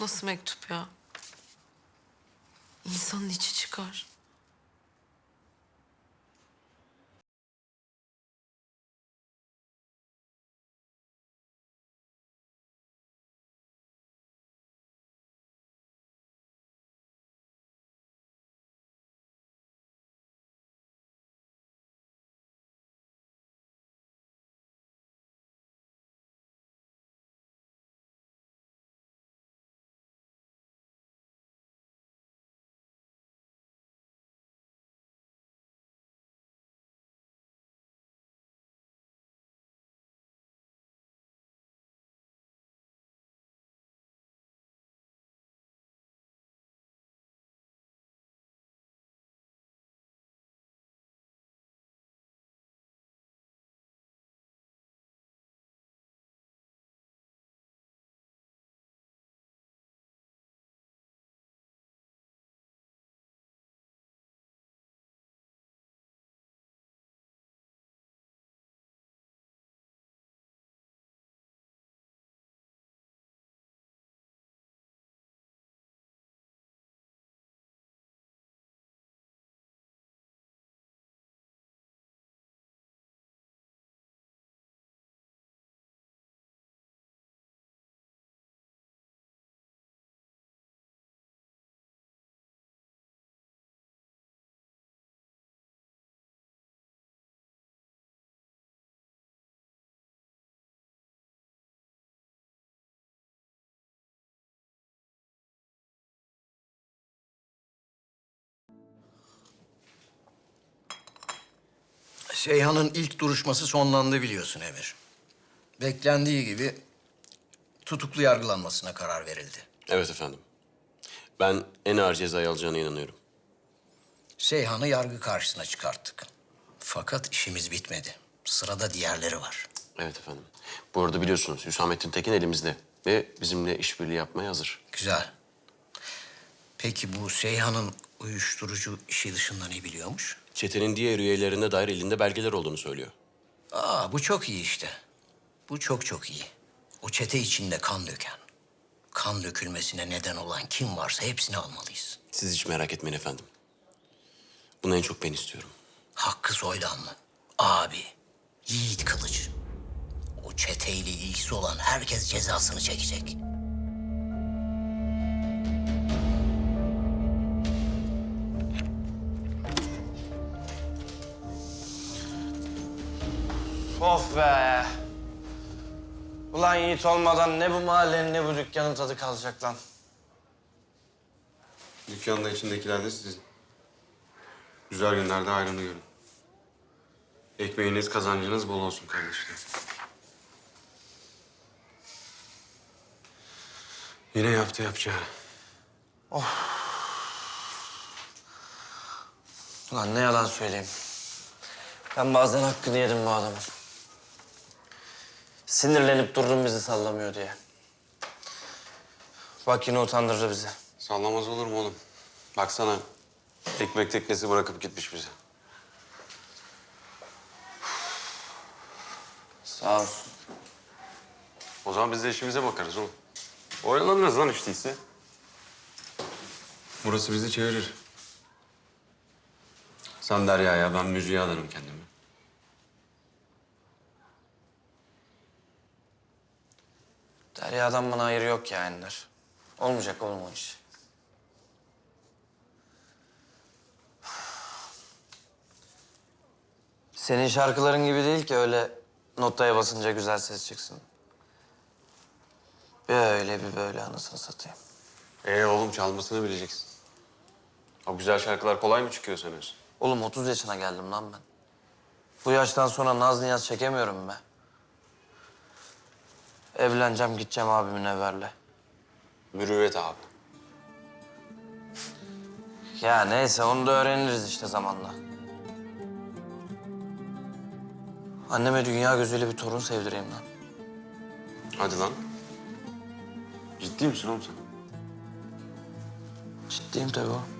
Nasıl mektup ya? İnsanın içi çıkar. Seyhan'ın ilk duruşması sonlandı biliyorsun Emir. Beklendiği gibi tutuklu yargılanmasına karar verildi. Evet efendim. Ben en ağır cezayı alacağına inanıyorum. Seyhan'ı yargı karşısına çıkarttık. Fakat işimiz bitmedi. Sırada diğerleri var. Evet efendim. Bu arada biliyorsunuz Hüsamettin Tekin elimizde ve bizimle işbirliği yapmaya hazır. Güzel. Peki bu Seyhan'ın uyuşturucu işi dışında ne biliyormuş? Çetenin diğer üyelerine dair elinde belgeler olduğunu söylüyor. Aa bu çok iyi işte. Bu çok çok iyi. O çete içinde kan döken, kan dökülmesine neden olan kim varsa hepsini almalıyız. Siz hiç merak etmeyin efendim. Bunu en çok ben istiyorum. Hakkı Soydanlı, abi, Yiğit Kılıç. O çeteyle ilgisi olan herkes cezasını çekecek. Of be. Ulan Yiğit olmadan ne bu mahallenin ne bu dükkanın tadı kalacak lan. Dükkanda içindekiler de sizin. Güzel günlerde görün. Ekmeğiniz, kazancınız bol olsun kardeşler. Yine yaptı yapacağı. Ulan ne yalan söyleyeyim. Ben bazen hakkını yedim bu adamın. Sinirlenip durdum bizi sallamıyor diye. Bak yine utandırdı bizi. Sallamaz olur mu oğlum? Baksana ekmek teknesi bırakıp gitmiş bize. Sağ olsun. O zaman biz de işimize bakarız oğlum. Oyalanırız lan hiç değilse. Burası bizi çevirir. Sen Derya'ya, ben müziğe adarım kendimi. Derya'dan bana hayır yok ya Ender. Olmayacak oğlum o iş. Senin şarkıların gibi değil ki öyle notaya basınca güzel ses çıksın. Böyle bir böyle anasını satayım. Ee oğlum çalmasını bileceksin. O güzel şarkılar kolay mı çıkıyor sanıyorsun? Oğlum 30 yaşına geldim lan ben. Bu yaştan sonra naz niyaz çekemiyorum be. Evleneceğim gideceğim abimin evlerle. Mürüvvet abi. Ya neyse onu da öğreniriz işte zamanla. Anneme dünya gözüyle bir torun sevdireyim lan. Hadi lan. Ciddi misin oğlum sen? Ciddiyim tabii o.